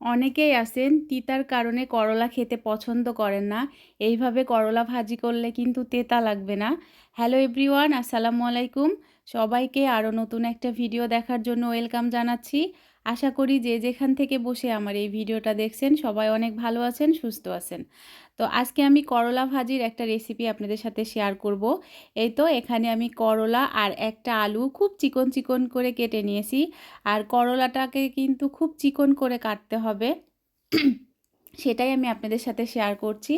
অনেকেই আছেন, তিতার কারণে করলা খেতে পছন্দ করেন না। এইভাবে করলা ভাজি করলে কিন্তু তেতা লাগবে না। হ্যালো এভরিওয়ান, আসসালামু আলাইকুম। সবাইকে আরও নতুন একটা ভিডিও দেখার জন্য ওয়েলকাম জানাচ্ছি। আশা করি যে যেখান থেকে বসে আমার এই ভিডিওটা দেখছেন, সবাই অনেক ভালো আছেন, সুস্থ আছেন। তো আজকে আমি করলা ভাজির একটা রেসিপি আপনাদের সাথে শেয়ার করব। এই তো এখানে আমি করলা আর একটা আলু খুব চিকন চিকন করে কেটে নিয়েছি। আর করলাটাকে কিন্তু খুব চিকন করে কাটতে হবে। সেটাই আমি আপনাদের সাথে শেয়ার করছি।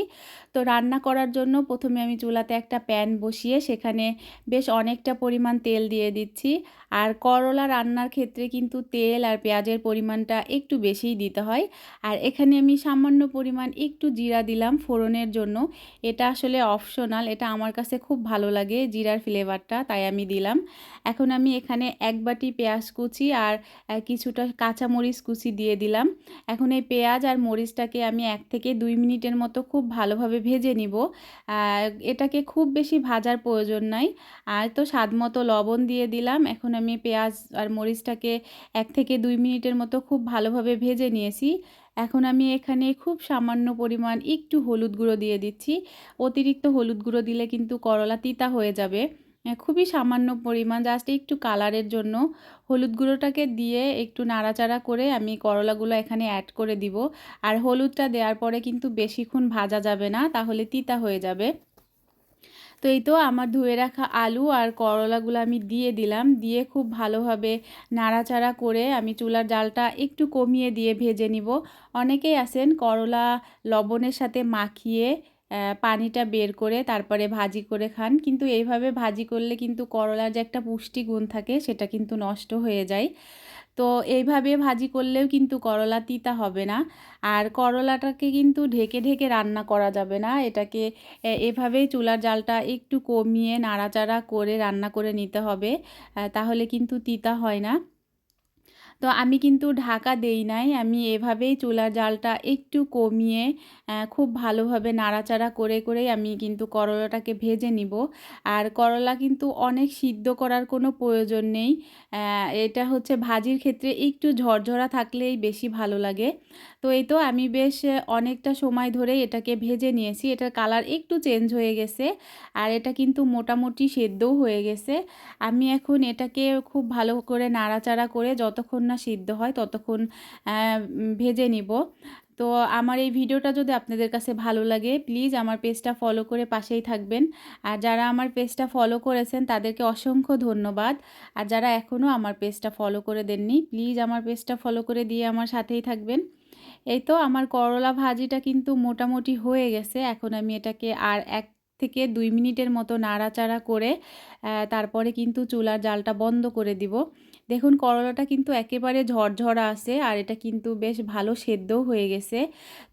তো রান্না করার জন্য প্রথমে আমি চুলাতে একটা প্যান বসিয়ে সেখানে বেশ অনেকটা পরিমাণ তেল দিয়ে দিচ্ছি। আর করলা রান্নার ক্ষেত্রে কিন্তু তেল আর পেঁয়াজের পরিমাণটা একটু বেশিই দিতে হয়। আর এখানে আমি সামান্য পরিমাণ একটু জিরা দিলাম ফোড়নের জন্য। এটা আসলে অপশনাল এটা আমার কাছে খুব ভালো লাগে জিরার ফ্লেভারটা তাই আমি দিলাম। এখন আমি এখানে এক বাটি পেঁয়াজ কুচি আর কিছুটা কাঁচামরিচ কুচি দিয়ে দিলাম। এখন এই পেঁয়াজ আর মরিচটাকে আমি এক থেকে দুই মিনিটের মতো খুব ভালোভাবে ভেজে নিব। এটাকে খুব বেশি ভাজার প্রয়োজন নাই। আর তো স্বাদ মতো লবণ দিয়ে দিলাম। এখন আমি পেঁয়াজ আর মরিচটাকে এক থেকে দুই মিনিটের মতো খুব ভালোভাবে ভেজে নিয়েছি। এখন আমি এখানে খুব সামান্য পরিমাণ একটু হলুদ গুঁড়ো দিয়ে দিচ্ছি। অতিরিক্ত হলুদ গুঁড়ো দিলে কিন্তু করলা তিতা হয়ে যাবে। খুবই সামান্য পরিমাণ। জাস্ট একটু কালারের জন্য হলুদ গুঁড়োটাকে দিয়ে একটু নাড়াচাড়া করে আমি করলাগুলো এখানে অ্যাড করে দিব। আর হলুদটা দেওয়ার পরে কিন্তু বেশিক্ষণ ভাজা যাবে না, তাহলে তিতা হয়ে যাবে। তো এই তো আমার ধুয়ে রাখা আলু আর করলাগুলো আমি দিয়ে দিলাম। দিয়ে খুব ভালোভাবে নাড়াচাড়া করে আমি চুলার জালটা একটু কমিয়ে দিয়ে ভেজে নিব। অনেকেই আছেন করলা লবণের সাথে মাখিয়ে পানিটা বের করে তারপরে ভাজি করে খান। কিন্তু এইভাবে ভাজি করলে কিন্তু করলার যে একটা পুষ্টি গুণ থাকে, সেটা কিন্তু নষ্ট হয়ে যায়। তো এইভাবে ভাজি করলেও কিন্তু করলা তিতা হবে না। আর করলাটাকে কিন্তু ঢেকে ঢেকে রান্না করা যাবে না। এটাকে এভাবেই চুলার জালটা একটু কমিয়ে নাড়াচাড়া করে রান্না করে নিতে হবে। তাহলে কিন্তু তিতা হয় না। তো আমি কিন্তু ঢাকা দেই নাই। আমি এভাবেই চুলার জালটা একটু কমিয়ে খুব ভালোভাবে নাড়াচাড়া করে, করেই আমি কিন্তু করলাটাকে ভেজে নিব। আর করলা কিন্তু অনেক সিদ্ধ করার কোনো প্রয়োজন নেই। এটা হচ্ছে ভাজির ক্ষেত্রে একটু ঝরঝরা থাকলেই বেশি ভালো লাগে। তো এই তো আমি বেশ অনেকটা সময় ধরে এটাকে ভেজে নিয়েছি। এটার কালার একটু চেঞ্জ হয়ে গেছে আর এটা কিন্তু মোটামুটি সেদ্ধও হয়ে গেছে। আমি এখন এটাকে খুব ভালো করে নাড়াচাড়া করে যতক্ষণ না সিদ্ধ হয়, ততক্ষণ ভেজে নিব। তো আমার এই ভিডিওটা যদি আপনাদের কাছে ভালো লাগে প্লিজ আমার পেজটা ফলো করে পাশেই থাকবেন। আর যারা আমার পেজটা ফলো করেছেন, তাদেরকে অসংখ্য ধন্যবাদ। আর যারা এখনও আমার পেজটা ফলো করে দেননি প্লিজ আমার পেজটা ফলো করে দিয়ে আমার সাথেই থাকবেন। এই তো আমার করলা ভাজিটা কিন্তু মোটামুটি হয়ে গেছে। এখন আমি এটাকে আর এক থেকে দুই মিনিটের মতো নাড়াচাড়া করে তারপরে কিন্তু চুলার জালটা বন্ধ করে দিব। দেখুন, করলাটা কিন্তু একেবারে ঝরঝরা আছে আর এটা কিন্তু বেশ ভালো সেদ্ধও হয়ে গেছে।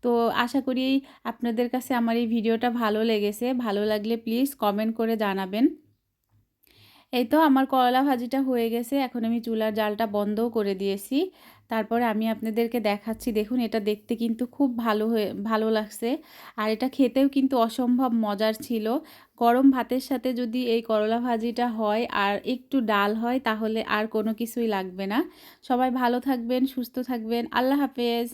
তো আশা করি আপনাদের কাছে আমার এই ভিডিওটা ভালো লেগেছে। ভালো লাগলে প্লিজ কমেন্ট করে জানাবেন। এই তো আমার করলা ভাজিটা হয়ে গেছে, এখন আমি চুলার জালটা বন্ধও করে দিয়েছি। তারপরে আমি আপনাদেরকে দেখাচ্ছি, দেখুন এটা দেখতে কিন্তু খুব ভালো হয়ে, ভালো লাগছে। আর এটা খেতেও কিন্তু অসম্ভব মজার ছিল। গরম ভাতের সাথে যদি এই করলা ভাজিটা হয় আর একটু ডাল হয় তাহলে আর কোনো কিছুই লাগবে না। সবাই ভালো থাকবেন, সুস্থ থাকবেন। আল্লাহ হাফেজ।